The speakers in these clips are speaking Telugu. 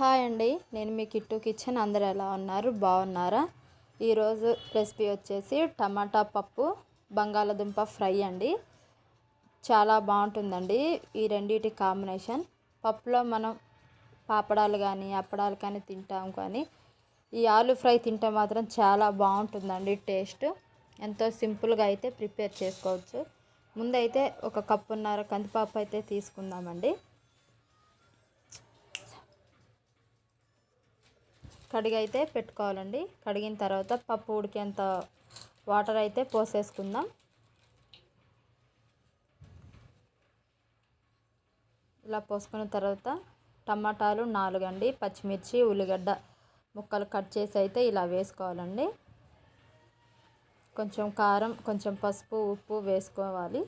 హాయ్ అండి. నేను మీ కిట్టు కిచెన్. అందరు ఎలా ఉన్నారు? బాగున్నారా? ఈరోజు రెసిపీ వచ్చేసి టమాటా పప్పు బంగాళదుంప ఫ్రై అండి. చాలా బాగుంటుందండి ఈ రెండింటి కాంబినేషన్. పప్పులో మనం పాపడాలు కానీ అప్పడాలు కానీ తింటాం కానీ ఈ ఆలు ఫ్రై తింటే మాత్రం చాలా బాగుంటుందండి టేస్ట్. ఎంతో సింపుల్గా అయితే ప్రిపేర్ చేసుకోవచ్చు. ముందైతే ఒక కప్పున్నర కందిపప్పు అయితే తీసుకుందామండి. కడిగి అయితే పెట్టుకోవాలండి. కడిగిన తర్వాత పప్పు ఉడికేంత వాటర్ అయితే పోసేసుకుందాం. ఇలా పోసుకున్న తర్వాత టమాటాలు నాలుగు అండి పచ్చిమిర్చి ఉల్లిగడ్డ ముక్కలు కట్ చేసి అయితే ఇలా వేసుకోవాలండి. కొంచెం కారం కొంచెం పసుపు ఉప్పు వేసుకోవాలి.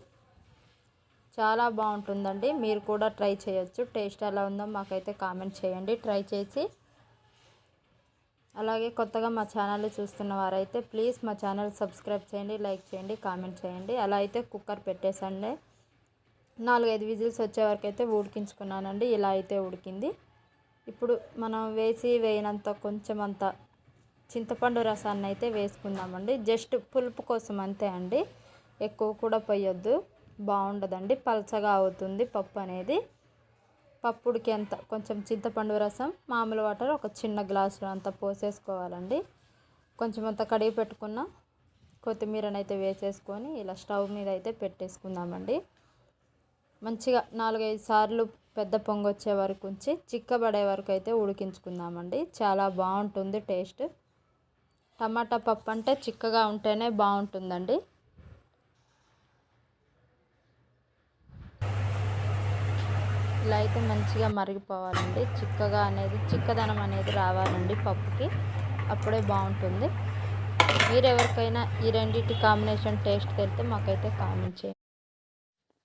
చాలా బాగుంటుందండి. మీరు కూడా ట్రై చేయొచ్చు. టేస్ట్ ఎలా ఉందో మాకైతే కామెంట్ చేయండి. ట్రై చేసి అలాగే కొత్తగా మా ఛానల్ చూస్తున్న వారైతే ప్లీజ్ మా ఛానల్ సబ్స్క్రైబ్ చేయండి లైక్ చేయండి కామెంట్ చేయండి. అలా అయితే కుక్కర్ పెట్టేసండి నాలుగైదు విజిల్స్ వచ్చే వరకు అయితే ఉడికించుకున్నానండి. ఇలా అయితే ఉడికింది. ఇప్పుడు మనం వేసి వేయనంత కొంచెం అంత చింతపండు రసాన్ని అయితే వేసుకుందామండి. జస్ట్ పులుపు కోసం అంతే అండి. ఎక్కువ కూడా పోయొద్దు బాగుండదండి. పలచగా అవుతుంది పప్పు అనేది. పప్పుడికి ఎంత కొంచెం చింతపండు రసం మామూలు వాటర్ ఒక చిన్న గ్లాసు అంత పోసేసుకోవాలండి. కొంచెం అంత కడిగి పెట్టుకున్న కొత్తిమీరనైతే వేసేసుకొని ఇలా స్టవ్ మీద అయితే పెట్టేసుకుందామండి. మంచిగా నాలుగైదు సార్లు పెద్ద పొంగు వచ్చే వరకు ఉంచి చిక్కబడే వరకు అయితే ఉడికించుకుందామండి. చాలా బాగుంటుంది టేస్ట్. టమాటా పప్పు అంటే చిక్కగా ఉంటేనే బాగుంటుందండి. ఇలా అయితే మంచిగా మరిగిపోవాలండి. చిక్కగా అనేది చిక్కదనం అనేది రావాలండి పప్పుకి. అప్పుడే బాగుంటుంది. మీరు ఎవరికైనా ఈ రెండింటి కాంబినేషన్ టేస్ట్ తెలితే మాకైతే కామెంట్ చేయండి.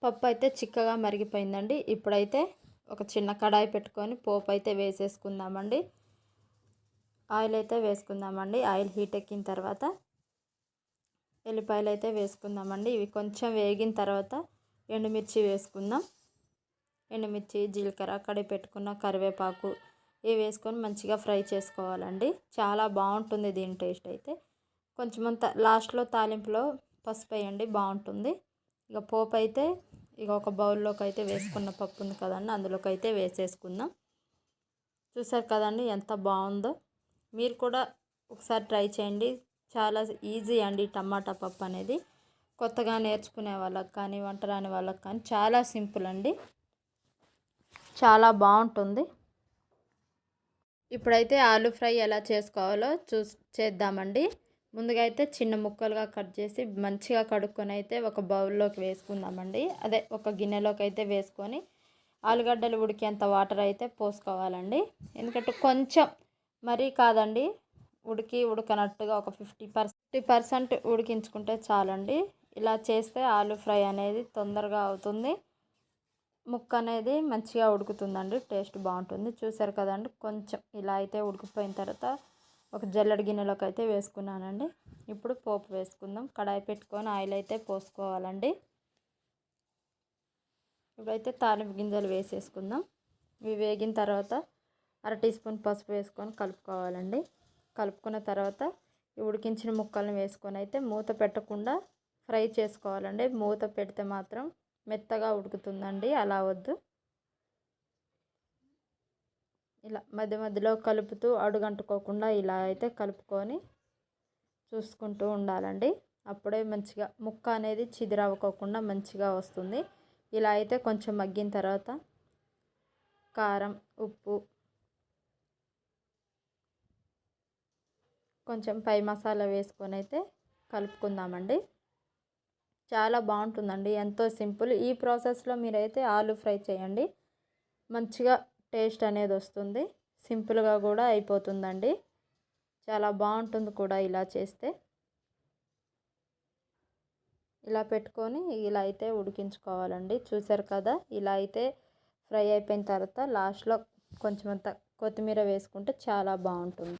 పప్పు అయితే చిక్కగా మరిగిపోయిందండి. ఇప్పుడైతే ఒక చిన్న కడాయి పెట్టుకొని పోపు అయితే వేసేసుకుందామండి. ఆయిల్ అయితే వేసుకుందామండి. ఆయిల్ హీట్ ఎక్కిన తర్వాత ఎల్లిపాయలు అయితే వేసుకుందామండి. ఇవి కొంచెం వేగిన తర్వాత ఎండుమిర్చి వేసుకుందాం. ఎండుమిర్చి జీలకర్ర అక్కడే పెట్టుకున్న కరివేపాకు ఇవి వేసుకొని మంచిగా ఫ్రై చేసుకోవాలండి. చాలా బాగుంటుంది దీని టేస్ట్ అయితే. కొంచెం అంత లాస్ట్లో తాలింపులో పసుపు వేయండి బాగుంటుంది. ఇక పోపు అయితే ఇక ఒక బౌల్లోకి అయితే వేసుకున్న పప్పు ఉంది కదండి అందులోకి అయితే వేసేసుకుందాం. చూసారు కదండి ఎంత బాగుందో. మీరు కూడా ఒకసారి ట్రై చేయండి. చాలా ఈజీ అండి టమాటా పప్పు అనేది. కొత్తగా నేర్చుకునే వాళ్ళకి కానీ వంట రాని వాళ్ళకి కానీ చాలా సింపుల్ అండి. చాలా బాగుంటుంది. ఇప్పుడైతే ఆలు ఫ్రై ఎలా చేసుకోవాలో చూ చేద్దామండి. ముందుగా అయితే చిన్న ముక్కలుగా కట్ చేసి మంచిగా కడుక్కొని అయితే ఒక బౌల్లోకి వేసుకుందామండి. అదే ఒక గిన్నెలోకి అయితే వేసుకొని ఆలుగడ్డలు ఉడికేంత వాటర్ అయితే పోసుకోవాలండి. ఎందుకంటే కొంచెం మరీ కాదండి ఉడికి ఉడకనట్టుగా ఒక ఫిఫ్టీ పర్సెంట్ ఫిఫ్టీ పర్సెంట్ ఉడికించుకుంటే చాలండి. ఇలా చేస్తే ఆలు ఫ్రై అనేది తొందరగా అవుతుంది. ముక్క అనేది మంచిగా ఉడుకుతుందండి టేస్ట్ బాగుంటుంది. చూసారు కదండి కొంచెం ఇలా అయితే ఉడికిపోయిన తర్వాత ఒక జల్లడి గిన్నెలోకి అయితే వేసుకున్నానండి. ఇప్పుడు పోపు వేసుకుందాం. కడాయి పెట్టుకొని ఆయిల్ అయితే పోసుకోవాలండి. ఇప్పుడైతే తాలింపు గింజలు వేసేసుకుందాం. ఇవి వేగిన తర్వాత అర టీ స్పూన్ పసుపు వేసుకొని కలుపుకోవాలండి. కలుపుకున్న తర్వాత ఉడికించిన ముక్కలను వేసుకొని అయితే మూత పెట్టకుండా ఫ్రై చేసుకోవాలండి. మూత పెడితే మాత్రం మెత్తగా ఉడుకుతుందండి అలా వద్దు. ఇలా మధ్య మధ్యలో కలుపుతూ అడుగంటుకోకుండా ఇలా అయితే కలుపుకొని చూసుకుంటూ ఉండాలండి. అప్పుడే మంచిగా ముక్క అనేది చిదిరవ్వకోకుండా మంచిగా వస్తుంది. ఇలా అయితే కొంచెం మగ్గిన తర్వాత కారం ఉప్పు కొంచెం పై మసాలా వేసుకొని అయితే కలుపుకుందామండి. చాలా బాగుంటుందండి. ఎంతో సింపుల్. ఈ ప్రాసెస్లో మీరైతే ఆలు ఫ్రై చేయండి. మంచిగా టేస్ట్ అనేది వస్తుంది. సింపుల్గా కూడా అయిపోతుందండి. చాలా బాగుంటుంది కూడా ఇలా చేస్తే. ఇలా పెట్టుకొని ఇలా అయితే ఉడికించుకోవాలండి. చూసారు కదా? ఇలా అయితే ఫ్రై అయిపోయిన తర్వాత లాస్ట్లో కొంచెం అంత కొత్తిమీర వేసుకుంటే చాలా బాగుంటుంది.